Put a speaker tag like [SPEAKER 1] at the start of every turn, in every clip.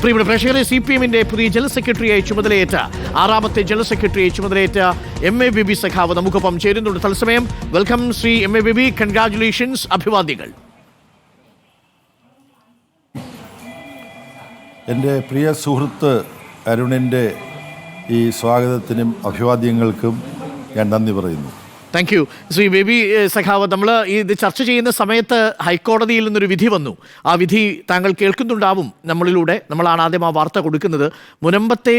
[SPEAKER 1] പ്രിയപ്പെട്ട പ്രേക്ഷകരെ C P എമ്മിന്റെ പുതിയ ജനറൽ സെക്രട്ടറിയായി ചുമതലയേറ്റ ആറാമത്തെ ജനറൽ സെക്രട്ടറിയായി ചുമതലയേറ്റ എം എ ബിബി സഖാവ് നമുക്കൊപ്പം ചേരുന്നുണ്ട്. തത്സമയം welcome Shri M A Baby. Congratulations അഭിവാദ്യങ്ങൾ.
[SPEAKER 2] എന്റെ പ്രിയ സുഹൃത്ത് അരുണിന്റെ ഈ സ്വാഗതത്തിനും അഭിവാദ്യങ്ങൾക്കും ഞാൻ നന്ദി പറയുന്നു.
[SPEAKER 1] താങ്ക് യു ശ്രീ ബേബി സഖാവത് സഖാവ് നമ്മൾ ഇത് ചർച്ച ചെയ്യുന്ന സമയത്ത് ഹൈക്കോടതിയിൽ നിന്നൊരു വിധി വന്നു. ആ വിധി താങ്കൾ കേൾക്കുന്നുണ്ടാവും നമ്മളിലൂടെ. നമ്മളാണ് ആദ്യം ആ വാർത്ത കൊടുക്കുന്നത്. മുനമ്പത്തെ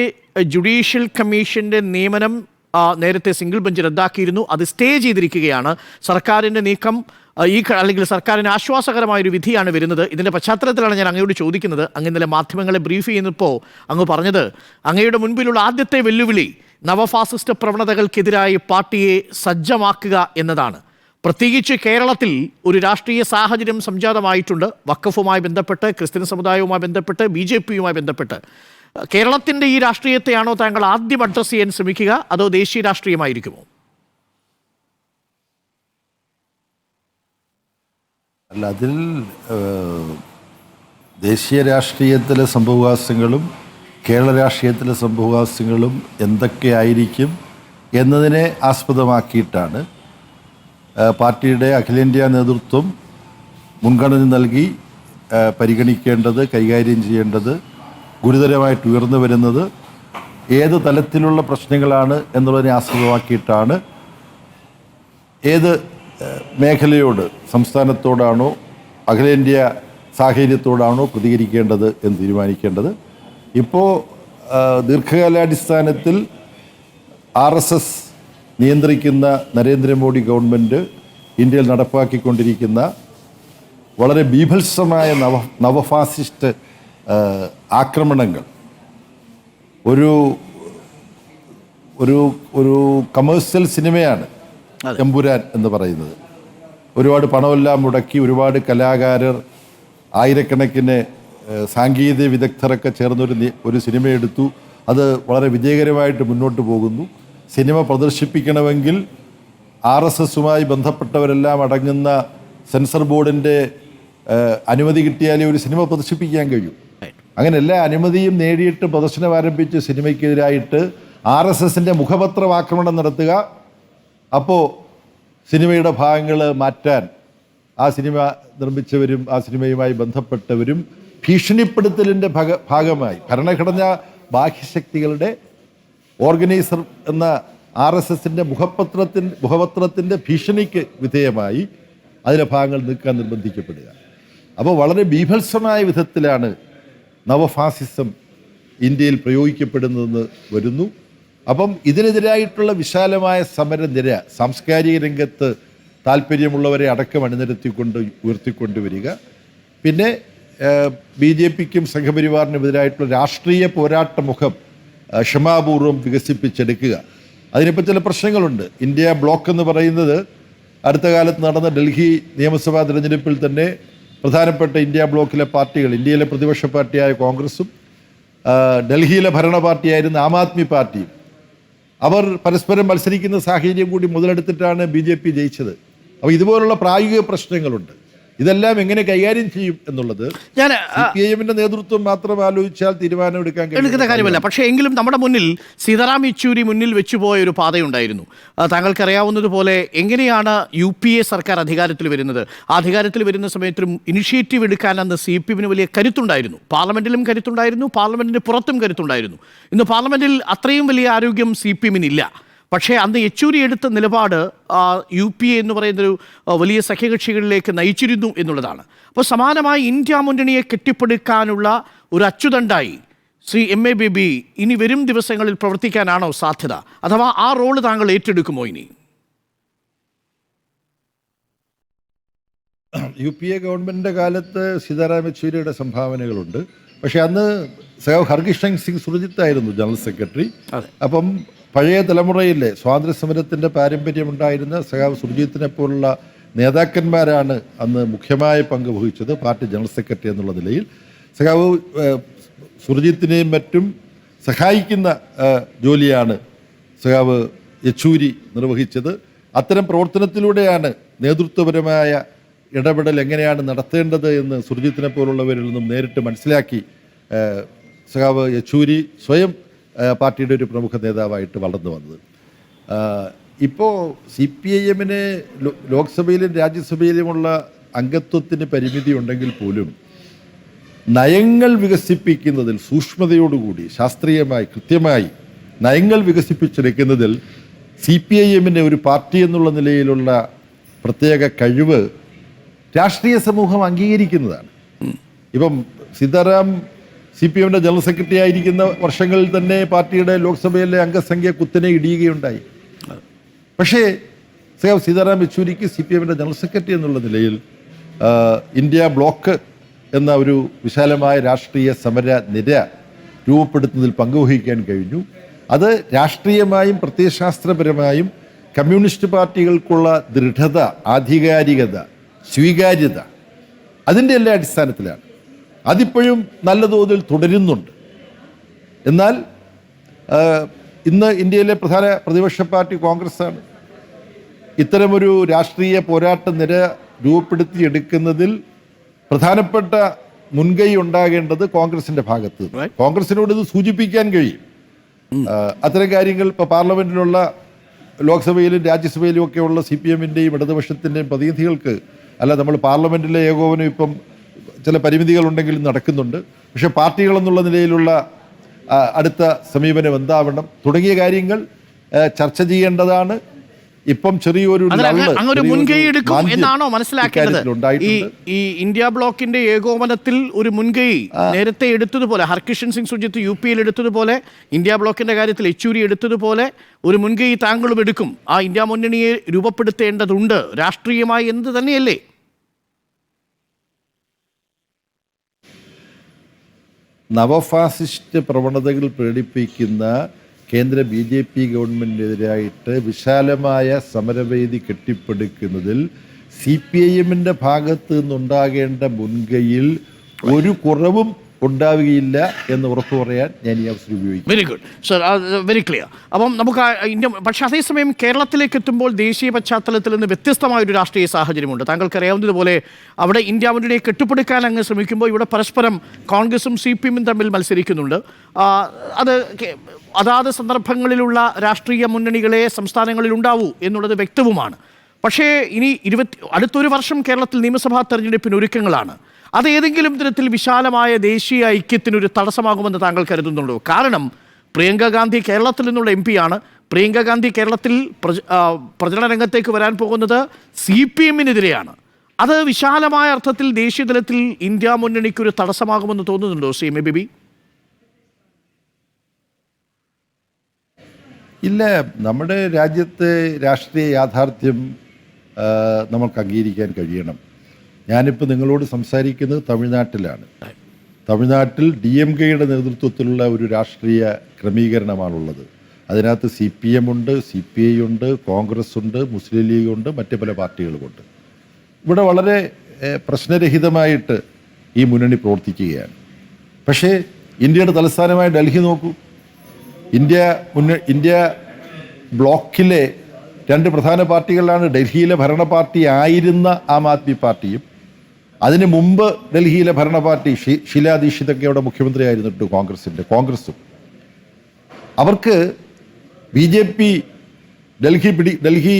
[SPEAKER 1] ജുഡീഷ്യൽ കമ്മീഷന്റെ നിയമനം നേരത്തെ സിംഗിൾ ബെഞ്ച് റദ്ദാക്കിയിരുന്നു. അത് സ്റ്റേ ചെയ്തിരിക്കുകയാണ്. സർക്കാരിന്റെ നീക്കം ഈ അല്ലെങ്കിൽ സർക്കാരിന് ആശ്വാസകരമായ ഒരു വിധിയാണ് വരുന്നത്. ഇതിന്റെ പശ്ചാത്തലത്തിലാണ് ഞാൻ അങ്ങയോട് ചോദിക്കുന്നത്. അങ്ങ് ഇന്നലെ മാധ്യമങ്ങളെ ബ്രീഫ് ചെയ്യുന്നപ്പോൾ അങ്ങ് പറഞ്ഞത് അങ്ങയുടെ മുൻപിലുള്ള ആദ്യത്തെ വെല്ലുവിളി നവഫാസിസ്റ്റ് പ്രവണതകൾക്കെതിരായി പാർട്ടിയെ സജ്ജമാക്കുക എന്നതാണ്. പ്രത്യേകിച്ച് കേരളത്തിൽ ഒരു രാഷ്ട്രീയ സാഹചര്യം സംജാതമായിട്ടുണ്ട്. വക്കഫുമായി ബന്ധപ്പെട്ട് ക്രിസ്ത്യൻ സമുദായവുമായി ബന്ധപ്പെട്ട് ബി ജെ പിയുമായി ബന്ധപ്പെട്ട്. കേരളത്തിന്റെ ഈ രാഷ്ട്രീയത്തെയാണോ താങ്കൾ ആദ്യം അഡ്രസ്സ് ചെയ്യാൻ ശ്രമിക്കുക അതോ ദേശീയ രാഷ്ട്രീയമായിരിക്കുമോ?
[SPEAKER 2] അല്ല അതിൽ ദേശീയ രാഷ്ട്രീയത്തിലെ സംഭവവാസങ്ങളും കേരള രാഷ്ട്രീയത്തിലെ സംഭവവാസങ്ങളും എന്തൊക്കെയായിരിക്കും എന്നതിനെ ആസ്പദമാക്കിയിട്ടാണ് പാർട്ടിയുടെ അഖിലേന്ത്യാ നേതൃത്വം മുൻഗണന നൽകി പരിഗണിക്കേണ്ടത് കൈകാര്യം ചെയ്യേണ്ടത് ഗുരുതരമായിട്ട് ഉയർന്നു വരുന്നത് ഏത് തലത്തിലുള്ള പ്രശ്നങ്ങളാണ് എന്നുള്ളതിനെ ആസ്പദമാക്കിയിട്ടാണ് ഏത് മേഖലയോട് സംസ്ഥാനത്തോടാണോ അഖിലേന്ത്യാ സാഹചര്യത്തോടാണോ പ്രതികരിക്കേണ്ടത് എന്ന് തീരുമാനിക്കേണ്ടത്. ഇപ്പോൾ ദീർഘകാലാടിസ്ഥാനത്തിൽ ആർ എസ് എസ് നിയന്ത്രിക്കുന്ന നരേന്ദ്രമോദി ഗവൺമെന്റ് ഇന്ത്യയിൽ നടപ്പാക്കിക്കൊണ്ടിരിക്കുന്ന വളരെ ബീഭത്സമായ നവ നവഫാസിസ്റ്റ് ആക്രമണങ്ങൾ. ഒരു ഒരു ഒരു കമേഴ്സ്യൽ സിനിമയാണ് എമ്പുരാൻ എന്ന് പറയുന്നത്. ഒരുപാട് പണമെല്ലാം മുടക്കി ഒരുപാട് കലാകാരർ ആയിരക്കണക്കിന് സാങ്കേതിക വിദഗ്ധരൊക്കെ ചേർന്നൊരു ഒരു സിനിമ എടുത്തു അത് വളരെ വിജയകരമായിട്ട് മുന്നോട്ട് പോകുന്നു. സിനിമ പ്രദർശിപ്പിക്കണമെങ്കിൽ ആർ എസ് എസുമായി ബന്ധപ്പെട്ടവരെല്ലാം അടങ്ങുന്ന സെൻസർ ബോർഡിന്റെ അനുമതി കിട്ടിയാലേ ഒരു സിനിമ പ്രദർശിപ്പിക്കാൻ കഴിയൂ. അങ്ങനെ എല്ലാ അനുമതിയും നേടിയിട്ട് പ്രദർശനം ആരംഭിച്ച് സിനിമയ്ക്കെതിരായിട്ട് ആർ എസ് എസിന്റെ മുഖപത്രം ആക്രമണം നടത്തുക. അപ്പോൾ സിനിമയുടെ ഭാഗങ്ങൾ മാറ്റാൻ ആ സിനിമ നിർമ്മിച്ചവരും ആ സിനിമയുമായി ബന്ധപ്പെട്ടവരും ഭീഷണിപ്പെടുത്തലിന്റെ ഭാഗ ഭാഗമായി ഭരണഘടനാ ബാഹ്യശക്തികളുടെ ഓർഗനൈസർ എന്ന ആർ എസ് എസിന്റെ മുഖപത്രത്തിന്റെ മുഖപത്രത്തിന്റെ ഭീഷണിക്ക് വിധേയമായി അതിലെ ഭാഗങ്ങൾ നീക്കാൻ നിർബന്ധിക്കപ്പെടുക. അപ്പോൾ വളരെ ബീഭത്സമായ വിധത്തിലാണ് നവഫാസിസം ഇന്ത്യയിൽ പ്രയോഗിക്കപ്പെടുന്നതെന്ന് വരുന്നു. അപ്പം ഇതിനെതിരായിട്ടുള്ള വിശാലമായ സമരനിര സാംസ്കാരിക രംഗത്ത് താല്പര്യമുള്ളവരെ അടക്കം അണിനിരത്തിക്കൊണ്ട് ഉയർത്തിക്കൊണ്ടുവരിക പിന്നെ ബി ജെ പിക്കും സംഘപരിവാറിനും എതിരായിട്ടുള്ള രാഷ്ട്രീയ പോരാട്ട മുഖം ക്ഷമാപൂർവം വികസിപ്പിച്ചെടുക്കുക. അതിനിപ്പോൾ ചില പ്രശ്നങ്ങളുണ്ട്. ഇന്ത്യ ബ്ലോക്ക് എന്ന് പറയുന്നത് അടുത്ത കാലത്ത് നടന്ന ഡൽഹി നിയമസഭാ തിരഞ്ഞെടുപ്പിൽ തന്നെ പ്രധാനപ്പെട്ട ഇന്ത്യ ബ്ലോക്കിലെ പാർട്ടികൾ ഇന്ത്യയിലെ പ്രതിപക്ഷ പാർട്ടിയായ കോൺഗ്രസും ഡൽഹിയിലെ ഭരണ പാർട്ടിയായിരുന്ന ആം ആദ്മി പാർട്ടിയും അവർ പരസ്പരം മത്സരിക്കുന്ന സാഹചര്യം കൂടി മുതലെടുത്തിട്ടാണ് ബി ജയിച്ചത്. അപ്പോൾ ഇതുപോലുള്ള പ്രായോഗിക പ്രശ്നങ്ങളുണ്ട്. ഇതെല്ലാം എങ്ങനെ കൈകാര്യം ചെയ്യും എന്നുള്ളത്
[SPEAKER 1] ഞാൻ
[SPEAKER 2] സി പി ഐ എമ്മിന്റെ നേതൃത്വം മാത്രം ആലോചിച്ചാൽ തീരുമാനമെടുക്കാൻ
[SPEAKER 1] എടുക്കുന്ന
[SPEAKER 2] കഴിയുന്ന
[SPEAKER 1] കാര്യമല്ല പക്ഷേ എങ്കിലും നമ്മുടെ മുന്നിൽ സീതാറാം യെച്ചൂരി മുന്നിൽ വെച്ചുപോയ ഒരു പാതയുണ്ടായിരുന്നു. താങ്കൾക്കറിയാവുന്നതുപോലെ എങ്ങനെയാണ് യു പി എ സർക്കാർ അധികാരത്തിൽ വരുന്നത്? അധികാരത്തിൽ വരുന്ന സമയത്തും ഇനിഷ്യേറ്റീവ് എടുക്കാൻ അന്ന് സി പി എമ്മിന് വലിയ കരുത്തുണ്ടായിരുന്നു. പാർലമെന്റിലും കരുത്തുണ്ടായിരുന്നു പാർലമെന്റിന് പുറത്തും കരുത്തുണ്ടായിരുന്നു. ഇന്ന് പാർലമെന്റിൽ അത്രയും വലിയ ആരോഗ്യം സി പി എമ്മിനില്ല. പക്ഷേ അന്ന് യെച്ചൂരി എടുത്ത നിലപാട് യു പി എ എന്ന് പറയുന്നൊരു വലിയ സഖ്യകക്ഷികളിലേക്ക് നയിച്ചിരുന്നു എന്നുള്ളതാണ്. അപ്പോൾ സമാനമായി ഇന്ത്യ മുന്നണിയെ കെട്ടിപ്പടുക്കാനുള്ള ഒരു അച്ചുതണ്ടായി ശ്രീ എം എ ബേബി ഇനി വരും ദിവസങ്ങളിൽ പ്രവർത്തിക്കാനാണോ സാധ്യത? അഥവാ ആ റോൾ താങ്കൾ ഏറ്റെടുക്കുമോ ഇനി?
[SPEAKER 2] യു പി എ ഗവൺമെന്റിന്റെ കാലത്ത് സീതാറാം യെച്ചൂരിയുടെ സംഭാവനകളുണ്ട്. പക്ഷേ അന്ന് സഹ ഹർകിഷൻ സിംഗ് സുർജിത്ത് ആയിരുന്നു ജനറൽ സെക്രട്ടറി. അപ്പം പഴയ തലമുറയിലെ സ്വാതന്ത്ര്യ സമരത്തിന്റെ പാരമ്പര്യമുണ്ടായിരുന്ന സഖാവ് സുർജിത്തിനെ പോലുള്ള നേതാക്കന്മാരാണ് അന്ന് മുഖ്യമായ പങ്ക് വഹിച്ചത് പാർട്ടി ജനറൽ സെക്രട്ടറി എന്നുള്ള നിലയിൽ. സഖാവ് സുർജീത്തിനെയും മറ്റും സഹായിക്കുന്ന ജോലിയാണ് സഖാവ് യെച്ചൂരി നിർവഹിച്ചത്. അത്തരം പ്രവർത്തനത്തിലൂടെയാണ് നേതൃത്വപരമായ ഇടപെടൽ എങ്ങനെയാണ് നടത്തേണ്ടത് എന്ന് സുർജിത്തിനെ പോലുള്ളവരിൽ നിന്നും നേരിട്ട് മനസ്സിലാക്കി സഖാവ് യെച്ചൂരി സ്വയം പാർട്ടിയുടെ ഒരു പ്രമുഖ നേതാവായിട്ട് വളർന്നു വന്നത്. ഇപ്പോൾ സി പി ഐ എമ്മിന് ലോക്സഭയിലും രാജ്യസഭയിലുമുള്ള അംഗത്വത്തിന് പരിമിതി ഉണ്ടെങ്കിൽ പോലും നയങ്ങൾ വികസിപ്പിക്കുന്നതിൽ സൂക്ഷ്മതയോടുകൂടി ശാസ്ത്രീയമായി കൃത്യമായി നയങ്ങൾ വികസിപ്പിച്ചെടുക്കുന്നതിൽ സി പി ഐ എമ്മിന്റെ ഒരു പാർട്ടി എന്നുള്ള നിലയിലുള്ള പ്രത്യേക കഴിവ് രാഷ്ട്രീയ സമൂഹം അംഗീകരിക്കുന്നതാണ്. ഇപ്പം സീതാറാം സി പി എമ്മിന്റെ ജനറൽ സെക്രട്ടറി ആയിരിക്കുന്ന വർഷങ്ങളിൽ തന്നെ പാർട്ടിയുടെ ലോക്സഭയിലെ അംഗസംഖ്യ കുത്തനെ ഇടിയുകയുണ്ടായി. പക്ഷേ സേവ് സീതാറാം യെച്ചൂരിക്ക് സി പി എമ്മിന്റെ ജനറൽ സെക്രട്ടറി എന്നുള്ള നിലയിൽ ഇന്ത്യ ബ്ലോക്ക് എന്ന ഒരു വിശാലമായ രാഷ്ട്രീയ സമര നിര രൂപപ്പെടുത്തുന്നതിൽ പങ്കുവഹിക്കാൻ കഴിഞ്ഞു. അത് രാഷ്ട്രീയമായും പ്രത്യയശാസ്ത്രപരമായും കമ്മ്യൂണിസ്റ്റ് പാർട്ടികൾക്കുള്ള ദൃഢത ആധികാരികത സ്വീകാര്യത അതിന്റെ എല്ലാ അടിസ്ഥാനത്തിലാണ്. അതിപ്പോഴും നല്ല തോതിൽ തുടരുന്നുണ്ട്. എന്നാൽ ഇന്ന് ഇന്ത്യയിലെ പ്രധാന പ്രതിപക്ഷ പാർട്ടി കോൺഗ്രസ്സാണ്. ഇത്തരമൊരു രാഷ്ട്രീയ പോരാട്ട നിര രൂപപ്പെടുത്തിയെടുക്കുന്നതിൽ പ്രധാനപ്പെട്ട മുൻകൈ ഉണ്ടാകേണ്ടത് കോൺഗ്രസിന്റെ ഭാഗത്ത്. കോൺഗ്രസിനോട് ഇത് സൂചിപ്പിക്കാൻ കഴിയും. അത്തരം കാര്യങ്ങൾ ഇപ്പോൾ പാർലമെന്റിലുള്ള ലോക്സഭയിലും രാജ്യസഭയിലും ഒക്കെയുള്ള സി പി എമ്മിന്റെയും ഇടതുപക്ഷത്തിന്റെയും പ്രതിനിധികൾക്ക് അല്ല നമ്മൾ പാർലമെന്റിലെ ഏകോപനം ഇപ്പം ചില പരിമിതികളുണ്ടെങ്കിലും നടക്കുന്നുണ്ട്. പക്ഷേ പാർട്ടികൾ എന്നുള്ള നിലയിലുള്ള അടുത്ത സമീപനം എന്താവണം? തുടങ്ങിയ കാര്യങ്ങൾ ചർച്ച ചെയ്യേണ്ടതാണ്. ഇപ്പം ചെറിയൊരു അങ്ങനെ
[SPEAKER 1] മുൻകൈ എടുക്കും എന്നാണോ മനസ്സിലാക്കേണ്ടത്? ഈ ഈ ഇന്ത്യ ബ്ലോക്കിന്റെ ഏകോപനത്തിൽ ഒരു മുൻകൈ നേരത്തെ എടുത്തതുപോലെ ഹർകിഷൻ സിംഗ് സുജിത്ത് യു പിയിൽ എടുത്തതുപോലെ ഇന്ത്യ ബ്ലോക്കിന്റെ കാര്യത്തിൽ യെച്ചൂരി എടുത്തതുപോലെ ഒരു മുൻകൈ താങ്കളും എടുക്കും. ആ ഇന്ത്യ മുന്നണിയെ രൂപപ്പെടുത്തേണ്ടതുണ്ട്. രാഷ്ട്രീയമായി എന്ത് തന്നെയല്ലേ?
[SPEAKER 2] നവഫാസിസ്റ്റ് പ്രവണതകൾ പ്രകടിപ്പിക്കുന്ന കേന്ദ്ര ബി ജെ പി ഗവൺമെന്റിനെതിരായിട്ട് വിശാലമായ സമരവേദി കെട്ടിപ്പടുക്കുന്നതിൽ സി പി ഐ എമ്മിന്റെ ഭാഗത്ത് നിന്നുണ്ടാകേണ്ട മുൻകൈയിൽ ഒരു കുറവും ഉണ്ടാവുകയില്ല എന്ന് ഉറപ്പു പറയാൻ ഞാൻ ഈ അവസരം ഉപയോഗിക്കും
[SPEAKER 1] very good sir very clear അപ്പം നമുക്ക് ഇന്ത്യ പക്ഷേ അതേസമയം കേരളത്തിലേക്ക് എത്തുമ്പോൾ ദേശീയ പശ്ചാത്തലത്തിൽ നിന്ന് വ്യത്യസ്തമായ ഒരു രാഷ്ട്രീയ സാഹചര്യമുണ്ട്. താങ്കൾക്ക് അറിയാവുന്നതുപോലെ അവിടെ ഇന്ത്യ മുന്നണിയെ കെട്ടിപ്പടുക്കാൻ അങ്ങ് ശ്രമിക്കുമ്പോൾ ഇവിടെ പരസ്പരം കോൺഗ്രസും സി പി എമ്മും തമ്മിൽ മത്സരിക്കുന്നുണ്ട്. അത് അതാത് സന്ദർഭങ്ങളിലുള്ള രാഷ്ട്രീയ മുന്നണികളെ സംസ്ഥാനങ്ങളിൽ ഉണ്ടാവൂ എന്നുള്ളത് വ്യക്തവുമാണ്. പക്ഷേ ഇനി ഇരുപത്തി അടുത്തൊരു വർഷം കേരളത്തിൽ നിയമസഭാ തെരഞ്ഞെടുപ്പിന് ഒരുക്കങ്ങളാണ്. അത് ഏതെങ്കിലും തരത്തിൽ വിശാലമായ ദേശീയ ഐക്യത്തിനൊരു തടസ്സമാകുമെന്ന് താങ്കൾ കരുതുന്നുണ്ടോ? കാരണം പ്രിയങ്ക ഗാന്ധി കേരളത്തിൽ നിന്നുള്ള എം ആണ്. പ്രിയങ്ക ഗാന്ധി കേരളത്തിൽ പ്രചരണ രംഗത്തേക്ക് വരാൻ പോകുന്നത് സി പി എമ്മിനെതിരെയാണ്. അത് വിശാലമായ അർത്ഥത്തിൽ ദേശീയ തലത്തിൽ ഇന്ത്യ മുന്നണിക്കൊരു തടസ്സമാകുമെന്ന് തോന്നുന്നുണ്ടോ സി എം എ ബിബി?
[SPEAKER 2] ഇല്ല. നമ്മുടെ രാജ്യത്തെ രാഷ്ട്രീയ യാഥാർത്ഥ്യം നമുക്ക് അംഗീകരിക്കാൻ കഴിയണം. ഞാനിപ്പോൾ നിങ്ങളോട് സംസാരിക്കുന്നത് തമിഴ്നാട്ടിലാണ്. തമിഴ്നാട്ടിൽ ഡി എം കെയുടെ നേതൃത്വത്തിലുള്ള ഒരു രാഷ്ട്രീയ ക്രമീകരണമാണുള്ളത്. അതിനകത്ത് സി പി എം ഉണ്ട് സി പി ഐ ഉണ്ട് കോൺഗ്രസ് ഉണ്ട് മുസ്ലിം ലീഗ് ഉണ്ട് മറ്റ് പല പാർട്ടികളുമുണ്ട്. ഇവിടെ വളരെ പ്രശ്നരഹിതമായിട്ട് ഈ മുന്നണി പ്രവർത്തിക്കുകയാണ്. പക്ഷേ ഇന്ത്യയുടെ തലസ്ഥാനമായ ഡൽഹി നോക്കൂ. ഇന്ത്യ മുന്ന ഇന്ത്യ ബ്ലോക്കിലെ രണ്ട് പ്രധാന പാർട്ടികളാണ് ഡൽഹിയിലെ ഭരണ പാർട്ടി ആയിരുന്ന ആം ആദ്മി പാർട്ടിയും അതിന് മുമ്പ് ഡൽഹിയിലെ ഭരണ പാർട്ടി ഷീലാ ദീക്ഷിതൊക്കെ അവിടെ മുഖ്യമന്ത്രി ആയിരുന്നിട്ട് കോൺഗ്രസിന്റെ കോൺഗ്രസും. അവർക്ക് ബി ജെ പി ഡൽഹി പിടി ഡൽഹി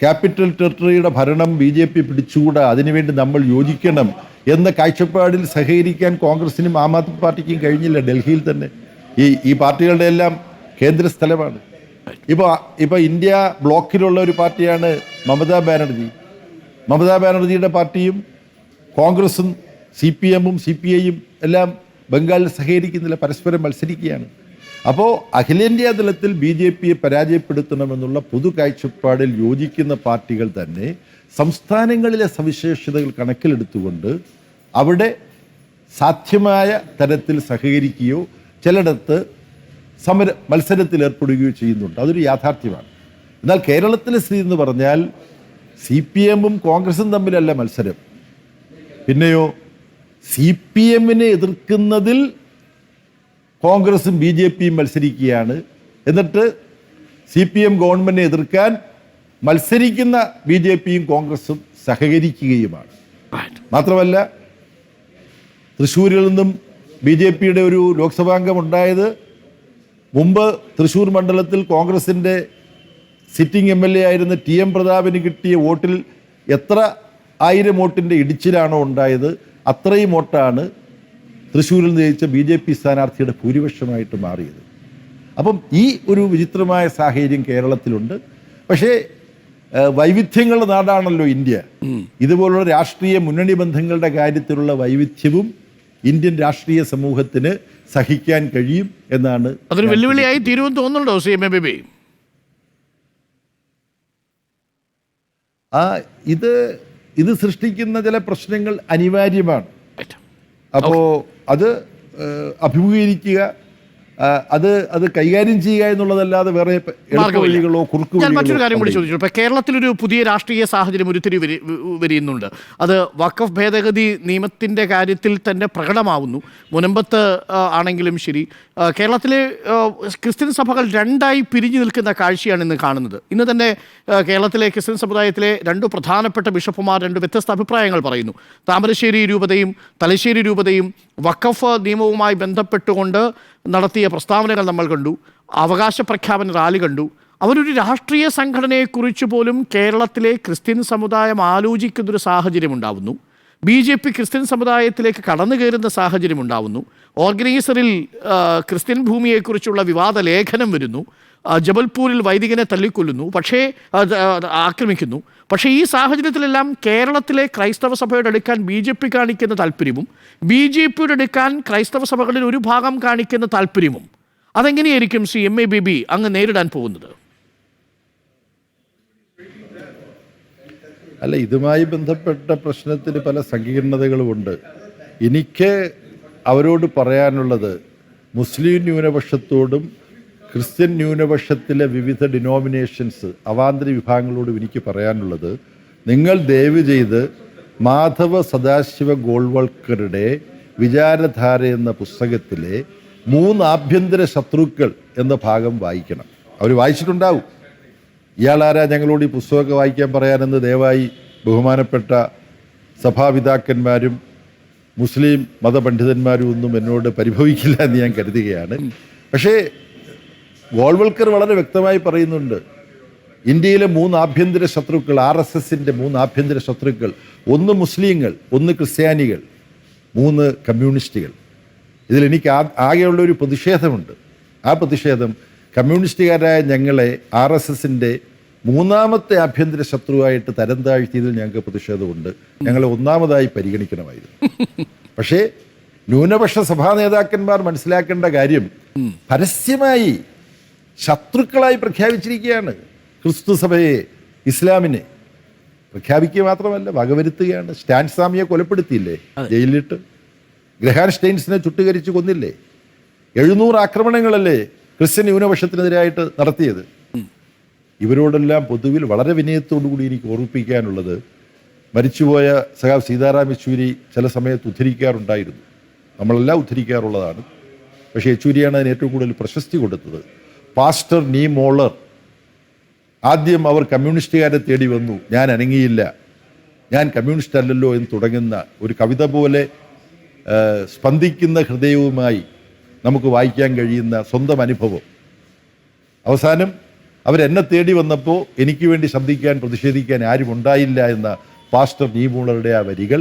[SPEAKER 2] ക്യാപിറ്റൽ ടെറിട്ടറിയുടെ ഭരണം ബി ജെ പി പിടിച്ചുകൂടാ അതിനുവേണ്ടി നമ്മൾ യോജിക്കണം എന്ന കാഴ്ചപ്പാടിൽ സഹകരിക്കാൻ കോൺഗ്രസിനും ആം ആദ്മി പാർട്ടിക്കും കഴിഞ്ഞില്ല ഡൽഹിയിൽ തന്നെ. ഈ ഈ പാർട്ടികളുടെ എല്ലാം കേന്ദ്ര സ്ഥലമാണ്. ഇപ്പോൾ ഇപ്പോൾ ഇന്ത്യ ബ്ലോക്കിലുള്ള ഒരു പാർട്ടിയാണ് മമതാ ബാനർജി. മമതാ ബാനർജിയുടെ പാർട്ടിയും കോൺഗ്രസും സി പി എമ്മും സി പി ഐയും എല്ലാം ബംഗാളിൽ സഹകരിക്കുന്നില്ല പരസ്പരം മത്സരിക്കുകയാണ്. അപ്പോൾ അഖിലേന്ത്യാ തലത്തിൽ ബി ജെ പിയെ പരാജയപ്പെടുത്തണമെന്നുള്ള പൊതു കാഴ്ചപ്പാടിൽ യോജിക്കുന്ന പാർട്ടികൾ തന്നെ സംസ്ഥാനങ്ങളിലെ സവിശേഷതകൾ കണക്കിലെടുത്തുകൊണ്ട് അവിടെ സാധ്യമായ തരത്തിൽ സഹകരിക്കുകയോ ചിലയിടത്ത് സമര മത്സരത്തിൽ ഏർപ്പെടുകയോ ചെയ്യുന്നുണ്ട്. അതൊരു യാഥാർത്ഥ്യമാണ്. എന്നാൽ കേരളത്തിലെ സ്ഥിതി എന്ന് പറഞ്ഞാൽ സി പി എമ്മും കോൺഗ്രസും തമ്മിലല്ല മത്സരം. പിന്നെയോ സി പി എമ്മിനെ എതിർക്കുന്നതിൽ കോൺഗ്രസും ബി ജെ പിയും മത്സരിക്കുകയാണ്. എന്നിട്ട് സി പി എം ഗവൺമെന്റിനെ എതിർക്കാൻ മത്സരിക്കുന്ന ബി ജെ പിയും കോൺഗ്രസും സഹകരിക്കുകയുമാണ്. മാത്രമല്ല തൃശ്ശൂരിൽ നിന്നും ബി ജെ പിയുടെ ഒരു ലോക്സഭാംഗം ഉണ്ടായത് മുമ്പ് തൃശ്ശൂർ മണ്ഡലത്തിൽ കോൺഗ്രസിന്റെ സിറ്റിംഗ് എം എൽ എ ആയിരുന്ന ടി എം പ്രതാപിന് കിട്ടിയ വോട്ടിൽ എത്ര ആയിരം വോട്ടിന്റെ ഇടിച്ചിലാണോ ഉണ്ടായത് അത്രയും വോട്ടാണ് തൃശ്ശൂരിൽ നിന്ന് ജയിച്ച ബി ജെ പി സ്ഥാനാർത്ഥിയുടെ ഭൂരിപക്ഷമായിട്ട് മാറിയത്. അപ്പം ഈ ഒരു വിചിത്രമായ സാഹചര്യം കേരളത്തിലുണ്ട്. പക്ഷേ വൈവിധ്യങ്ങളുടെ നാടാണല്ലോ ഇന്ത്യ. ഇതുപോലുള്ള രാഷ്ട്രീയ മുന്നണി ബന്ധങ്ങളുടെ കാര്യത്തിലുള്ള വൈവിധ്യവും ഇന്ത്യൻ രാഷ്ട്രീയ സമൂഹത്തിന് സഹിക്കാൻ കഴിയും എന്നാണ്
[SPEAKER 1] അതൊരു വെല്ലുവിളിയായി തീരുമെന്ന് തോന്നുന്നുണ്ടോ സി എം എ ബേബി?
[SPEAKER 2] ആ ഇത് ഇത് സൃഷ്ടിക്കുന്ന ചില പ്രശ്നങ്ങൾ അനിവാര്യമാണ്. അപ്പോൾ അത് അഭിമുഖീകരിക്കുക അത് അത് കൈകാര്യം ചെയ്യുക എന്നുള്ളതല്ലാതെ വേറെ വഴികളോ കുറുക്കു
[SPEAKER 1] ഞാൻ മറ്റൊരു കാര്യം കൂടി ചോദിച്ചു. കേരളത്തിൽ കേരളത്തിലൊരു പുതിയ രാഷ്ട്രീയ സാഹചര്യം ഉരുത്തിരി വ- വരിയുന്നുണ്ട്. അത് വഖഫ് ഭേദഗതി നിയമത്തിന്റെ കാര്യത്തിൽ തന്നെ പ്രകടമാവുന്നു. മുനമ്പത്ത് ആണെങ്കിലും ശരി. കേരളത്തിലെ ക്രിസ്ത്യൻ സഭകൾ രണ്ടായി പിരിഞ്ഞു നിൽക്കുന്ന കാഴ്ചയാണ് ഇന്ന് കാണുന്നത്. ഇന്ന് തന്നെ കേരളത്തിലെ ക്രിസ്ത്യൻ സമുദായത്തിലെ രണ്ട് പ്രധാനപ്പെട്ട ബിഷപ്പുമാർ രണ്ട് വ്യത്യസ്ത അഭിപ്രായങ്ങൾ പറയുന്നു. താമരശ്ശേരി രൂപതയും തലശ്ശേരി രൂപതയും വഖഫ് നിയമവുമായി ബന്ധപ്പെട്ടുകൊണ്ട് നടത്തിയ പ്രസ്താവനകൾ നമ്മൾ കണ്ടു. അവകാശ പ്രഖ്യാപന റാലി കണ്ടു. അവരൊരു രാഷ്ട്രീയ സംഘടനയെക്കുറിച്ച് പോലും കേരളത്തിലെ ക്രിസ്ത്യൻ സമുദായം ആലോചിക്കുന്നൊരു സാഹചര്യം ഉണ്ടാവുന്നു. ബി ജെ പി ക്രിസ്ത്യൻ സമുദായത്തിലേക്ക് കടന്നു കയറുന്ന സാഹചര്യം ഉണ്ടാവുന്നു. ഓർഗനൈസറിൽ ക്രിസ്ത്യൻ ഭൂമിയെക്കുറിച്ചുള്ള വിവാദ ലേഖനം വരുന്നു. ജബൽപൂരിൽ വൈദികനെ തല്ലിക്കൊല്ലുന്നു. പക്ഷേ ആക്രമിക്കുന്നു. പക്ഷേ ഈ സാഹചര്യത്തിലെല്ലാം കേരളത്തിലെ ക്രൈസ്തവ സഭയുടെ എടുക്കാൻ ബി ജെ പി കാണിക്കുന്ന താല്പര്യവും ബി ജെ പിയുടെ എടുക്കാൻ ക്രൈസ്തവ സഭകളിൽ ഒരു ഭാഗം കാണിക്കുന്ന താല്പര്യവും അതെങ്ങനെയായിരിക്കും C M A B B അങ്ങ് നേരിടാൻ പോകുന്നത്?
[SPEAKER 2] അല്ല ഇതുമായി ബന്ധപ്പെട്ട പ്രശ്നത്തിൽ പല സങ്കീർണതകളുമുണ്ട്. എനിക്ക് അവരോട് പറയാനുള്ളത് മുസ്ലിം ന്യൂനപക്ഷത്തോടും ക്രിസ്ത്യൻ ന്യൂനപക്ഷത്തിലെ വിവിധ ഡിനോമിനേഷൻസ് അവാന്തര വിഭാഗങ്ങളോട് എനിക്ക് പറയാനുള്ളത് നിങ്ങൾ ദയവ് ചെയ്ത് മാധവ സദാശിവ ഗോൾവൾക്കറുടെ വിചാരധാര എന്ന പുസ്തകത്തിലെ മൂന്ന് ആഭ്യന്തര ശത്രുക്കൾ എന്ന ഭാഗം വായിക്കണം. അവർ വായിച്ചിട്ടുണ്ടാവും. ഇയാളാരാ ഞങ്ങളോട് ഈ പുസ്തകമൊക്കെ വായിക്കാൻ പറയാനെന്ന് ദയവായി ബഹുമാനപ്പെട്ട സഭാപിതാക്കന്മാരും മുസ്ലിം മതപണ്ഡിതന്മാരും ഒന്നും എന്നോട് പരിഭവിക്കില്ല എന്ന് ഞാൻ കരുതുകയാണ്. പക്ഷേ ഗോൾവൽക്കർ വളരെ വ്യക്തമായി പറയുന്നുണ്ട്. ഇന്ത്യയിലെ മൂന്ന് ആഭ്യന്തര ശത്രുക്കൾ ആർ എസ് എസിന്റെ മൂന്ന് ആഭ്യന്തര ശത്രുക്കൾ ഒന്ന് മുസ്ലിങ്ങൾ ഒന്ന് ക്രിസ്ത്യാനികൾ മൂന്ന് കമ്മ്യൂണിസ്റ്റുകൾ. ഇതിലെനിക്ക് ആ ആകെയുള്ള ഒരു പ്രതിഷേധമുണ്ട്. ആ പ്രതിഷേധം കമ്മ്യൂണിസ്റ്റുകാരായ ഞങ്ങളെ ആർ എസ് എസിന്റെ മൂന്നാമത്തെ ആഭ്യന്തര ശത്രുവായിട്ട് തരം താഴ്ത്തിയതിൽ ഞങ്ങൾക്ക് പ്രതിഷേധമുണ്ട്. ഞങ്ങളെ ഒന്നാമതായി പരിഗണിക്കണമായിരുന്നു. പക്ഷേ ന്യൂനപക്ഷ സഭാ നേതാക്കന്മാർ മനസ്സിലാക്കേണ്ട കാര്യം പരസ്യമായി ശത്രുക്കളായി പ്രഖ്യാപിച്ചിരിക്കുകയാണ് ക്രിസ്തു സഭയെ ഇസ്ലാമിനെ. പ്രഖ്യാപിക്കുക മാത്രമല്ല വകവരുത്തുകയാണ്. സ്റ്റാൻ സ്വാമിയെ കൊലപ്പെടുത്തിയില്ലേ? ജയിലിലിട്ട്. ഗ്രഹാൻ സ്റ്റെയിൻസിനെ ചുട്ടുകരിച്ച് കൊന്നില്ലേ? എഴുന്നൂറ് ആക്രമണങ്ങളല്ലേ ക്രിസ്ത്യൻ ന്യൂനപക്ഷത്തിനെതിരായിട്ട് നടത്തിയത്? ഇവരോടെല്ലാം പൊതുവിൽ വളരെ വിനയത്തോടു കൂടി എനിക്ക് ഓർമ്മിപ്പിക്കാനുള്ളത് മരിച്ചുപോയ സഹാബ് സീതാറാം യെച്ചൂരി ചില സമയത്ത് ഉദ്ധരിക്കാറുണ്ടായിരുന്നു. നമ്മളെല്ലാം ഉദ്ധരിക്കാറുള്ളതാണ്. പക്ഷേ യെച്ചൂരിയാണ് അതിന് ഏറ്റവും കൂടുതൽ പ്രശസ്തി കൊടുത്തത്. പാസ്റ്റർ നീ മോളർ ആദ്യം അവർ കമ്മ്യൂണിസ്റ്റുകാരെ തേടി വന്നു. ഞാൻ അനങ്ങിയില്ല. ഞാൻ കമ്മ്യൂണിസ്റ്റ് അല്ലല്ലോ എന്ന് തുടങ്ങുന്ന ഒരു കവിത പോലെ സ്പന്ദിക്കുന്ന ഹൃദയവുമായി നമുക്ക് വായിക്കാൻ കഴിയുന്ന സ്വന്തം അനുഭവം. അവസാനം അവരെന്നെ തേടി വന്നപ്പോൾ എനിക്ക് വേണ്ടി ശബ്ദിക്കാൻ പ്രതിഷേധിക്കാൻ ആരും ഉണ്ടായില്ല എന്ന പാസ്റ്റർ നീമൂളറുടെ ആ വരികൾ.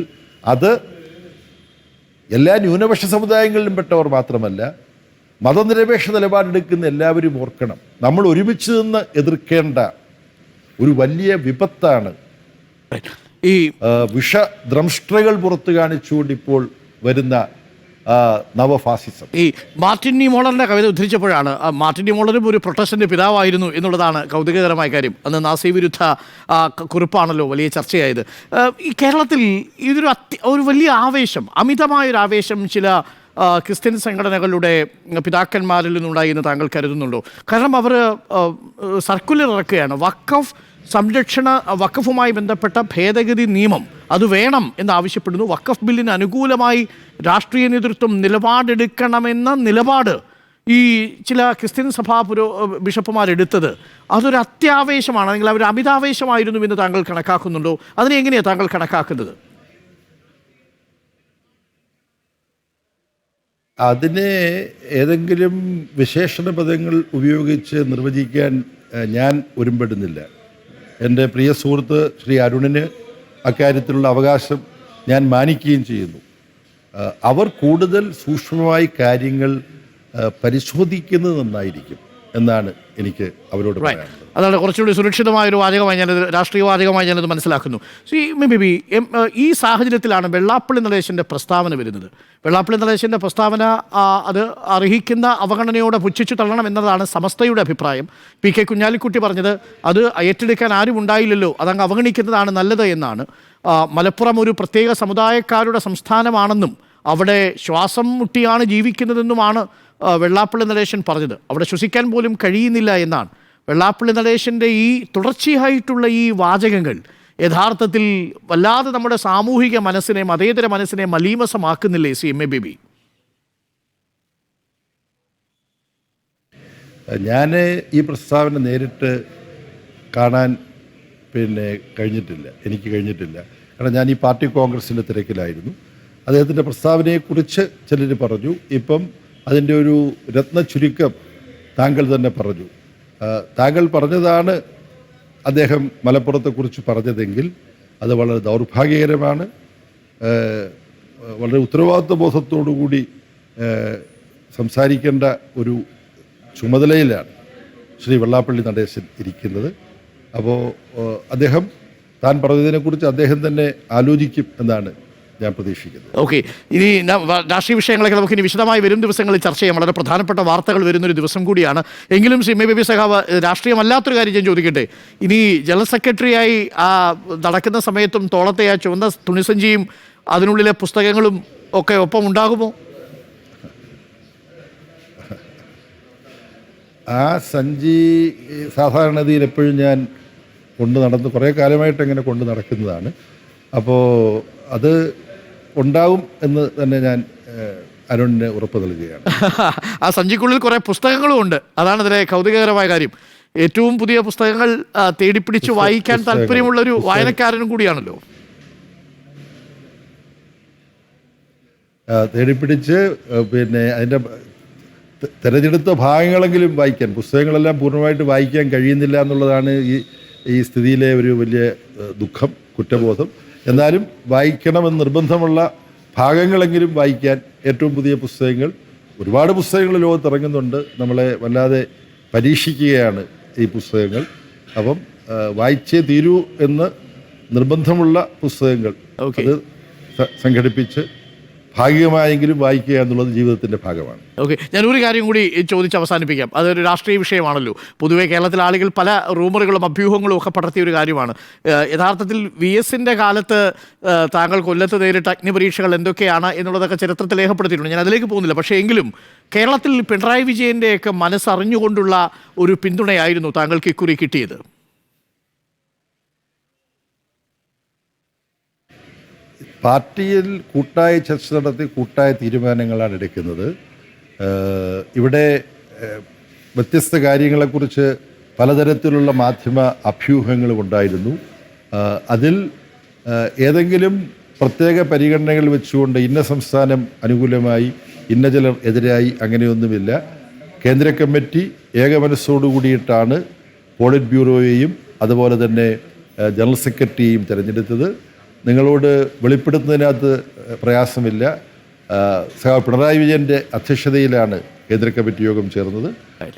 [SPEAKER 2] അത് എല്ലാ ന്യൂനപക്ഷ സമുദായങ്ങളിലും പെട്ടവർ മാത്രമല്ല മതനിരപേക്ഷ നിലപാടെടുക്കുന്ന എല്ലാവരും ഓർക്കണം. നമ്മൾ ഒരുമിച്ച് നിന്ന് എതിർക്കേണ്ട ഒരു വലിയ വിപത്താണ്.
[SPEAKER 1] ഈ
[SPEAKER 2] വിഷദ്രംഷ്ട്രകൾ പുറത്തു കാണിച്ചുകൊണ്ട് ഇപ്പോൾ വരുന്ന നവഫാസിസം.
[SPEAKER 1] ഈ മാർട്ടിൻ ഡി മോളറിന്റെ കവിത ഉദ്ധരിച്ചപ്പോഴാണ് മാർട്ടിൻ ഡി മോളറും ഒരു പ്രൊട്ടസ്റ്റിന്റെ പിതാവായിരുന്നു എന്നുള്ളതാണ് കൗതുകകരമായ കാര്യം. അന്ന് നാസി വിരുദ്ധ കുറിപ്പാണല്ലോ വലിയ ചർച്ചയായത്. ഈ കേരളത്തിൽ ഇതൊരു അത്യ ഒരു വലിയ ആവേശം അമിതമായൊരു ആവേശം ചില ക്രിസ്ത്യൻ സംഘടനകളുടെ പിതാക്കന്മാരിൽ നിന്നുണ്ടായി എന്ന് താങ്കൾ കരുതുന്നുണ്ടോ? കാരണം അവർ സർക്കുലർ ഇറക്കുകയാണ്. വക്കഫ് സംരക്ഷണ വക്കഫുമായി ബന്ധപ്പെട്ട ഭേദഗതി നിയമം അത് വേണം എന്ന് ആവശ്യപ്പെടുന്നു. വക്കഫ് ബില്ലിന് അനുകൂലമായി രാഷ്ട്രീയ നേതൃത്വം നിലപാടെടുക്കണമെന്ന നിലപാട് ഈ ചില ക്രിസ്ത്യൻ സഭാ പുരോ ബിഷപ്പുമാരെടുത്തത്. അതൊരു അത്യാവേശമാണ്. അല്ലെങ്കിൽ അവർ അമിതാവേശമായിരുന്നു എന്ന് താങ്കൾ കണക്കാക്കുന്നുണ്ടോ? അതിനെ എങ്ങനെയാണ് താങ്കൾ കണക്കാക്കുന്നത്?
[SPEAKER 2] അതിനെ ഏതെങ്കിലും വിശേഷണ പദങ്ങൾ ഉപയോഗിച്ച് നിർവചിക്കാൻ ഞാൻ ഒരുമ്പെടുന്നില്ല. എന്റെ പ്രിയ സുഹൃത്ത് ശ്രീ അരുണിന് അക്കാര്യത്തിലുള്ള അവകാശം ഞാൻ മാനിക്കുകയും ചെയ്യുന്നു. അവർ കൂടുതൽ സൂക്ഷ്മമായി കാര്യങ്ങൾ പരിശോധിക്കുന്നത് നന്നായിരിക്കും എന്നാണ് എനിക്ക് അവരോട് പറയാനുള്ളത്.
[SPEAKER 1] അതാണ് കുറച്ചുകൂടി സുരക്ഷിതമായ ഒരു വാചകമായി ഞാനത് രാഷ്ട്രീയ വാചകമായി ഞാനത് മനസ്സിലാക്കുന്നു. സി ബി ഈ സാഹചര്യത്തിലാണ് വെള്ളാപ്പള്ളി നടേശന്റെ പ്രസ്താവന വരുന്നത്. വെള്ളാപ്പള്ളി നടേശന്റെ പ്രസ്താവന അത് അർഹിക്കുന്ന അവഗണനയോടെ പുച്ഛിച്ചു തള്ളണം എന്നതാണ് സമസ്തയുടെ അഭിപ്രായം. പി കെ കുഞ്ഞാലിക്കുട്ടി പറഞ്ഞത് അത് ഏറ്റെടുക്കാൻ ആരും ഉണ്ടായില്ലല്ലോ അതങ്ങ് അവഗണിക്കുന്നതാണ് നല്ലത് എന്നാണ്. മലപ്പുറം ഒരു പ്രത്യേക സമുദായക്കാരുടെ സംസ്ഥാനമാണെന്നും അവിടെ ശ്വാസം മുട്ടിയാണ് ജീവിക്കുന്നതെന്നുമാണ് വെള്ളാപ്പള്ളി നടേശൻ പറഞ്ഞത്. അവിടെ ശ്വസിക്കാൻ പോലും കഴിയുന്നില്ല എന്നാണ്. വെള്ളാപ്പള്ളി നടേശന്റെ ഈ തുടർച്ചയായിട്ടുള്ള ഈ വാചകങ്ങൾ യഥാർത്ഥത്തിൽ വല്ലാതെ നമ്മുടെ സാമൂഹിക മനസ്സിനെ മതേതര മനസ്സിനെ മലീമസമാക്കുന്നില്ലേ സി എം എ ബേബി?
[SPEAKER 2] ഞാൻ ഈ പ്രസ്താവന നേരിട്ട് കാണാൻ പിന്നെ കഴിഞ്ഞിട്ടില്ല. എനിക്ക് കഴിഞ്ഞിട്ടില്ല. കാരണം ഞാൻ ഈ പാർട്ടി കോൺഗ്രസിന്റെ തിരക്കിലായിരുന്നു. അദ്ദേഹത്തിന്റെ പ്രസ്താവനയെക്കുറിച്ച് ചിലർ പറഞ്ഞു. ഇപ്പം അതിന്റെ ഒരു രത്ന ചുരുക്കം താങ്കൾ തന്നെ പറഞ്ഞു. താങ്കൾ പറഞ്ഞതാണ് അദ്ദേഹം മലപ്പുറത്തെക്കുറിച്ച് പറഞ്ഞതെങ്കിൽ അത് വളരെ ദൗർഭാഗ്യകരമാണ്. വളരെ ഉത്തരവാദിത്വ ബോധത്തോടുകൂടി സംസാരിക്കേണ്ട ഒരു ചുമതലയിലാണ് ശ്രീ വെള്ളാപ്പള്ളി നടേശൻ ഇരിക്കുന്നത്. അപ്പോൾ അദ്ദേഹം താൻ പറഞ്ഞതിനെക്കുറിച്ച് അദ്ദേഹം തന്നെ ആലോചിക്കും എന്നാണ് ഞാൻ പ്രതീക്ഷിക്കുന്നത്
[SPEAKER 1] ഓക്കെ ഇനി രാഷ്ട്രീയ വിഷയങ്ങളൊക്കെ നമുക്ക് ഇനി വിശദമായി വരും ദിവസങ്ങളിൽ ചർച്ച ചെയ്യാം. വളരെ പ്രധാനപ്പെട്ട വാർത്തകൾ വരുന്നൊരു ദിവസം കൂടിയാണ്. എങ്കിലും സി എം ബി ബേബി സഖാവ് രാഷ്ട്രീയമല്ലാത്തൊരു കാര്യം ഞാൻ ചോദിക്കട്ടെ? ഇനി ജനറൽ സെക്രട്ടറിയായി ആ നടക്കുന്ന സമയത്തും തോളത്തെ ആ ചുവന്ന തുണിസഞ്ചിയും അതിനുള്ളിലെ പുസ്തകങ്ങളും ഒക്കെ ഒപ്പം ഉണ്ടാകുമോ?
[SPEAKER 2] ആ സഞ്ചി സാധാരണഗതിയിൽ എപ്പോഴും ഞാൻ കൊണ്ട് നടന്ന് കുറേ കാലമായിട്ട് ഇങ്ങനെ കൊണ്ട് നടക്കുന്നതാണ്. അപ്പോൾ അത് ഉണ്ടാവും എന്ന് തന്നെ ഞാൻ അരുണിനെ ഉറപ്പ് നൽകുകയാണ്.
[SPEAKER 1] ആ സഞ്ചിക്കുള്ളിൽ കുറേ പുസ്തകങ്ങളും ഉണ്ട്. അതാണ് ഇതിലെ കൗതുകകരമായ കാര്യം. ഏറ്റവും പുതിയ പുസ്തകങ്ങൾ തേടിപ്പിടിച്ച് വായിക്കാൻ
[SPEAKER 2] താല്പര്യമുള്ളൊരു
[SPEAKER 1] താല്പര്യമുള്ള ഒരു വായനക്കാരനും കൂടിയാണല്ലോ.
[SPEAKER 2] തേടിപ്പിടിച്ച് പിന്നെ അതിന്റെ തിരഞ്ഞെടുത്ത ഭാഗങ്ങളെങ്കിലും വായിക്കാൻ പുസ്തകങ്ങളെല്ലാം പൂർണമായിട്ട് വായിക്കാൻ കഴിയുന്നില്ല എന്നുള്ളതാണ് ഈ ഈ സ്ഥിതിയിലെ ഒരു വലിയ ദുഃഖം കുറ്റബോധം. എന്നാലും വായിക്കണമെന്ന് നിർബന്ധമുള്ള ഭാഗങ്ങളെങ്കിലും വായിക്കാൻ ഏറ്റവും പുതിയ പുസ്തകങ്ങൾ ഒരുപാട് പുസ്തകങ്ങൾ ലോകത്ത് ഇറങ്ങുന്നുണ്ട് നമ്മളെ വല്ലാതെ പരീക്ഷിക്കുകയാണ് ഈ പുസ്തകങ്ങൾ അപ്പം വായിച്ചേ തീരൂ എന്ന് നിർബന്ധമുള്ള പുസ്തകങ്ങൾ. അത് സംഘടിപ്പിച്ച് ഭാഗികമായെങ്കിലും വായിക്കുക എന്നുള്ളത് ജീവിതത്തിന്റെ ഭാഗമാണ്.
[SPEAKER 1] ഓക്കെ ഒരു കാര്യം കൂടി ചോദിച്ച് അവസാനിപ്പിക്കാം. അതൊരു രാഷ്ട്രീയ വിഷയമാണല്ലോ. പൊതുവെ കേരളത്തിലെ ആളുകൾ പല റൂമറുകളും അഭ്യൂഹങ്ങളും ഒക്കെ പടർത്തിയ ഒരു കാര്യമാണ്. യഥാർത്ഥത്തിൽ വി എസിന്റെ കാലത്ത് താങ്കൾ കൊല്ലത്ത് നേരിട്ട അഗ്നിപരീക്ഷകൾ എന്തൊക്കെയാണ് എന്നുള്ളതൊക്കെ ചരിത്രത്തിൽ രേഖപ്പെടുത്തിയിട്ടുണ്ട്. ഞാൻ അതിലേക്ക് പോകുന്നില്ല. പക്ഷേ എങ്കിലും കേരളത്തിൽ പിണറായി വിജയന്റെയൊക്കെ മനസ്സറിഞ്ഞുകൊണ്ടുള്ള ഒരു പിന്തുണയായിരുന്നു താങ്കൾക്ക് ഇക്കുറി കിട്ടിയത്.
[SPEAKER 2] പാർട്ടിയിൽ കൂട്ടായ ചർച്ച നടത്തി കൂട്ടായ തീരുമാനങ്ങളാണ് എടുക്കുന്നത്. ഇവിടെ വ്യത്യസ്ത കാര്യങ്ങളെക്കുറിച്ച് പലതരത്തിലുള്ള മാധ്യമ അഭ്യൂഹങ്ങളും ഉണ്ടായിരുന്നു. അതിൽ ഏതെങ്കിലും പ്രത്യേക പരിഗണനകൾ വെച്ചുകൊണ്ട് ഇന്ന സംസ്ഥാനം അനുകൂലമായി ഇന്ന ചിലർ എതിരായി അങ്ങനെയൊന്നുമില്ല. കേന്ദ്ര കമ്മിറ്റി ഏകമനസ്സോടു കൂടിയിട്ടാണ് പോളിറ്റ് ബ്യൂറോയെയും അതുപോലെ തന്നെ ജനറൽ സെക്രട്ടറിയെയും തിരഞ്ഞെടുത്തത്. നിങ്ങളോട് വെളിപ്പെടുത്തുന്നതിനകത്ത് പ്രയാസമില്ല. സഖാവ് പിണറായി വിജയന്റെ അധ്യക്ഷതയിലാണ് കേന്ദ്ര കമ്മിറ്റി യോഗം ചേർന്നത്.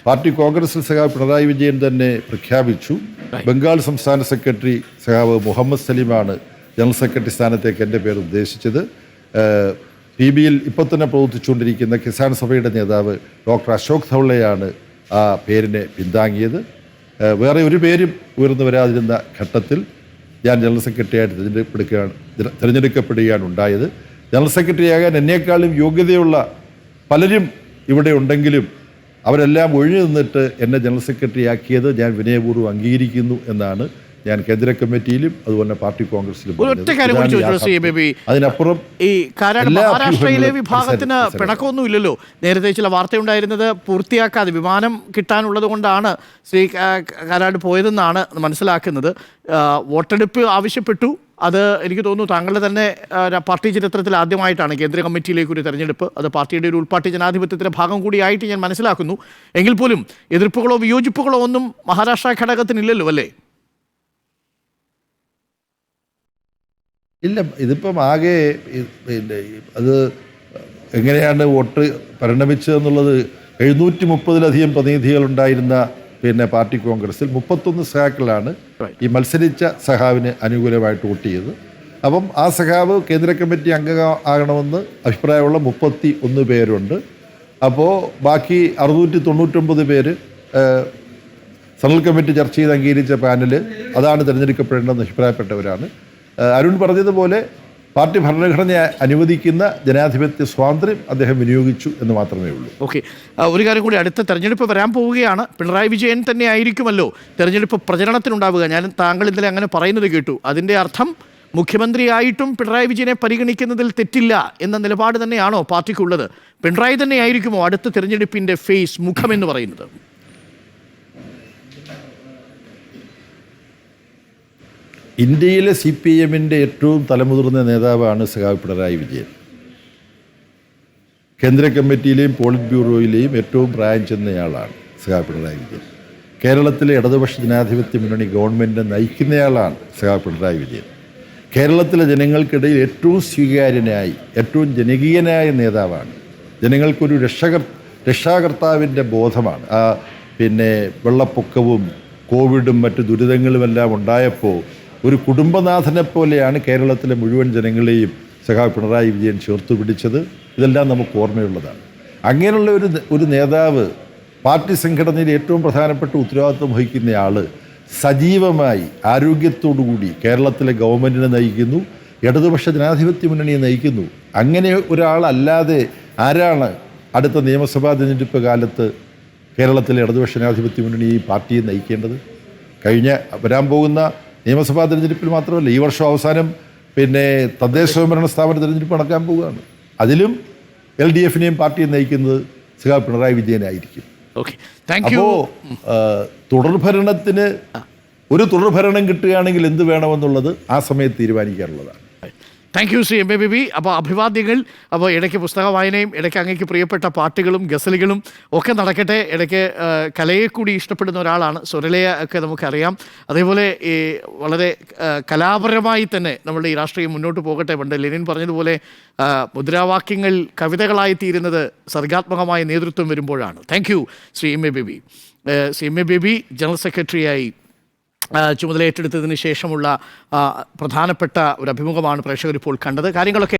[SPEAKER 2] പാർട്ടി കോൺഗ്രസിൽ സഖാവ് പിണറായി വിജയൻ തന്നെ പ്രഖ്യാപിച്ചു. ബംഗാൾ സംസ്ഥാന സെക്രട്ടറി സഖാവ് മുഹമ്മദ് സലീമാണ് ജനറൽ സെക്രട്ടറി സ്ഥാനത്തേക്ക് എന്റെ പേര് ഉദ്ദേശിച്ചത്. പി ബിയിൽ ഇപ്പോൾ തന്നെ പ്രവർത്തിച്ചുകൊണ്ടിരിക്കുന്ന കിസാൻ സഭയുടെ നേതാവ് ഡോക്ടർ അശോക് ധവളയാണ് ആ പേരിനെ പിന്താങ്ങിയത്. വേറെ ഒരു പേരും ഉയർന്നു വരാതിരുന്ന ഘട്ടത്തിൽ ഞാൻ ജനറൽ സെക്രട്ടറിയായിട്ട് തിരഞ്ഞെടുപ്പെടുക്കുകയാണ് തിര- തിരഞ്ഞെടുക്കപ്പെടുകയാണ് ഉണ്ടായത്. ജനറൽ സെക്രട്ടറിയാകാൻ എന്നേക്കാളും യോഗ്യതയുള്ള പലരും ഇവിടെ ഉണ്ടെങ്കിലും അവരെല്ലാം ഒഴിഞ്ഞു നിന്നിട്ട് എന്നെ ജനറൽ സെക്രട്ടറി ആക്കിയത് ഞാൻ വിനയപൂർവം അംഗീകരിക്കുന്നു എന്നാണ് ഞാൻ കേന്ദ്ര കമ്മിറ്റിയിലും അതുപോലെ പാർട്ടി കോൺഗ്രസിലും
[SPEAKER 1] ഒറ്റ കാര്യം കൂടി ചോദിച്ചു
[SPEAKER 2] അതിനപ്പുറം
[SPEAKER 1] ഈ
[SPEAKER 2] കാരണം
[SPEAKER 1] മഹാരാഷ്ട്രയിലെ വിഭാഗത്തിന്. പിണക്കമൊന്നും ഇല്ലല്ലോ നേരത്തെ ചില വാർത്തയുണ്ടായിരുന്നത് പൂർത്തിയാക്കാതെ വിമാനം കിട്ടാനുള്ളത് കൊണ്ടാണ് ശ്രീ കാരാട് പോയതെന്നാണ് മനസ്സിലാക്കുന്നത്. വോട്ടെടുപ്പ് ആവശ്യപ്പെട്ടു. അത് എനിക്ക് തോന്നുന്നു താങ്കളുടെ തന്നെ പാർട്ടി ചരിത്രത്തിൽ ആദ്യമായിട്ടാണ് കേന്ദ്ര കമ്മിറ്റിയിലേക്ക് ഒരു തെരഞ്ഞെടുപ്പ്. അത് പാർട്ടിയുടെ ഒരു ഉൾപാർട്ടി ജനാധിപത്യത്തിന്റെ ഭാഗം കൂടിയായിട്ട് ഞാൻ മനസ്സിലാക്കുന്നു. എങ്കിൽ പോലും എതിർപ്പുകളോ വിയോജിപ്പുകളോ ഒന്നും മഹാരാഷ്ട്ര ഘടകത്തിനില്ലല്ലോ അല്ലേ?
[SPEAKER 2] ഇല്ല ഇതിപ്പം ആകെ പിന്നെ അത് എങ്ങനെയാണ് വോട്ട് പരിണമിച്ചതെന്നുള്ളത്? എഴുന്നൂറ്റി മുപ്പതിലധികം പ്രതിനിധികളുണ്ടായിരുന്ന പിന്നെ പാർട്ടി കോൺഗ്രസിൽ മുപ്പത്തൊന്ന് സഖാക്കളാണ് ഈ മത്സരിച്ച സഖാവിന് അനുകൂലമായിട്ട് വോട്ട് ചെയ്തത്. അപ്പം ആ സഖാവ് കേന്ദ്ര കമ്മിറ്റി അംഗ ആകണമെന്ന് അഭിപ്രായമുള്ള മുപ്പത്തി ഒന്ന് പേരുണ്ട്. അപ്പോൾ ബാക്കി അറുന്നൂറ്റി തൊണ്ണൂറ്റൊമ്പത് പേര് സെൻട്രൽ കമ്മിറ്റി ചർച്ച ചെയ്ത് അംഗീകരിച്ച പാനൽ അതാണ് തിരഞ്ഞെടുക്കപ്പെടേണ്ടതെന്ന് അഭിപ്രായപ്പെട്ടവരാണ്. അരുൺ പറഞ്ഞതുപോലെ പാർട്ടി ഭരണഘടനയെ അനുവദിക്കുന്ന ജനാധിപത്യ സ്വാതന്ത്ര്യം അദ്ദേഹം വിനിയോഗിച്ചു എന്ന് മാത്രമേ ഉള്ളൂ.
[SPEAKER 1] ഓക്കെ. ഒരു കാര്യം കൂടി അടുത്ത തെരഞ്ഞെടുപ്പ് വരാൻ പോവുകയാണ്. പിണറായി വിജയൻ തന്നെ ആയിരിക്കുമല്ലോ തെരഞ്ഞെടുപ്പ് പ്രചരണത്തിനുണ്ടാവുക. ഞാൻ താങ്കൾ ഇന്നലെ അങ്ങനെ പറയുന്നത് കേട്ടു. അതിന്റെ അർത്ഥം മുഖ്യമന്ത്രിയായിട്ടും പിണറായി വിജയനെ പരിഗണിക്കുന്നതിൽ തെറ്റില്ല എന്ന നിലപാട് തന്നെയാണോ പാർട്ടിക്കുള്ളത്. പിണറായി തന്നെ ആയിരിക്കുമോ അടുത്ത തിരഞ്ഞെടുപ്പിന്റെ ഫേസ് മുഖം എന്ന് പറയുന്നത്?
[SPEAKER 2] ഇന്ത്യയിലെ സി പി എമ്മിന്റെ ഏറ്റവും തലമുതിർന്ന നേതാവാണ് സഖാവ് പിണറായി വിജയൻ. കേന്ദ്ര കമ്മിറ്റിയിലെയും പോളിറ്റ് ബ്യൂറോയിലെയും ഏറ്റവും പ്രായം ചെന്നയാളാണ് സഖാവ് പിണറായി വിജയൻ. കേരളത്തിലെ ഇടതുപക്ഷ ജനാധിപത്യ മുന്നണി ഗവൺമെന്റ് നയിക്കുന്നയാളാണ് സഖാവ് പിണറായി വിജയൻ. കേരളത്തിലെ ജനങ്ങൾക്കിടയിൽ ഏറ്റവും സ്വീകാര്യനായി ഏറ്റവും ജനകീയനായ നേതാവാണ്. ജനങ്ങൾക്കൊരു രക്ഷകർ രക്ഷാകർത്താവിന്റെ ബോധമാണ്. ആ പിന്നെ വെള്ളപ്പൊക്കവും കോവിഡും മറ്റ് ദുരിതങ്ങളുമെല്ലാം ഉണ്ടായപ്പോൾ ഒരു കുടുംബനാഥനെ പോലെയാണ് കേരളത്തിലെ മുഴുവൻ ജനങ്ങളെയും സഖാവ് പിണറായി വിജയൻ ചേർത്ത് പിടിച്ചത്. ഇതെല്ലാം നമുക്ക് ഓർമ്മയുള്ളതാണ്. അങ്ങനെയുള്ള ഒരു ഒരു നേതാവ് പാർട്ടി സംഘടനയിൽ ഏറ്റവും പ്രധാനപ്പെട്ട ഉത്തരവാദിത്വം വഹിക്കുന്നയാൾ സജീവമായി ആരോഗ്യത്തോടുകൂടി കേരളത്തിലെ ഗവൺമെന്റിനെ നയിക്കുന്നു ഇടതുപക്ഷ ജനാധിപത്യ മുന്നണിയെ നയിക്കുന്നു. അങ്ങനെ ഒരാളല്ലാതെ ആരാണ് അടുത്ത നിയമസഭാ തിരഞ്ഞെടുപ്പ് കാലത്ത് കേരളത്തിലെ ഇടതുപക്ഷ ജനാധിപത്യ മുന്നണി ഈ പാർട്ടിയെ നയിക്കേണ്ടത്? കഴിഞ്ഞ വരാൻ പോകുന്ന നിയമസഭാ തിരഞ്ഞെടുപ്പിൽ മാത്രമല്ല ഈ വർഷം അവസാനം പിന്നെ തദ്ദേശ സ്വയംഭരണ സ്ഥാപന തിരഞ്ഞെടുപ്പ് നടക്കാൻ പോവുകയാണ്. അതിലും എൽ ഡി എഫിനെയും പാർട്ടിയെ നയിക്കുന്നത് സഖാവ് പിണറായി വിജയനായിരിക്കും.
[SPEAKER 1] ഓക്കെ. താങ്ക് യു
[SPEAKER 2] അപ്പോൾ തുടർഭരണത്തിന് ഒരു തുടർഭരണം കിട്ടുകയാണെങ്കിൽ എന്ത് വേണമെന്നുള്ളത് ആ സമയത്ത് തീരുമാനിക്കാറുള്ളതാണ്
[SPEAKER 1] thank you C M A Baby അപ്പോൾ അഭിവാദ്യങ്ങൾ അപ്പോൾ ഇടയ്ക്ക് പുസ്തക വായനയും ഇടയ്ക്ക് അങ്ങേക്ക് പ്രിയപ്പെട്ട പാട്ടുകളും ഗസലുകളും ഒക്കെ നടക്കട്ടെ. ഇടയ്ക്ക് കലയെ കൂടി ഇഷ്ടപ്പെടുന്ന ഒരാളാണ്. സുരലയ ഒക്കെ നമുക്കറിയാം. അതേപോലെ ഈ വളരെ കലാപരമായി തന്നെ നമ്മുടെ ഈ രാഷ്ട്രീയം മുന്നോട്ട് പോകട്ടെ. പണ്ട് ലെനിൻ പറഞ്ഞതുപോലെ മുദ്രാവാക്യങ്ങൾ കവിതകളായി തീരുന്നത് സർഗാത്മകമായ നേതൃത്വം വരുമ്പോഴാണ്. Thank you Shri M A Baby. Shri M A Baby general സെക്രട്ടറിയായി ആ, ചുമതല ഏറ്റെടുത്തതിന് ശേഷമുള്ള പ്രധാനപ്പെട്ട ഒരു അഭിമുഖമാണ് പ്രേക്ഷകർ ഇപ്പോൾ കണ്ടത്. കാര്യങ്ങളൊക്കെ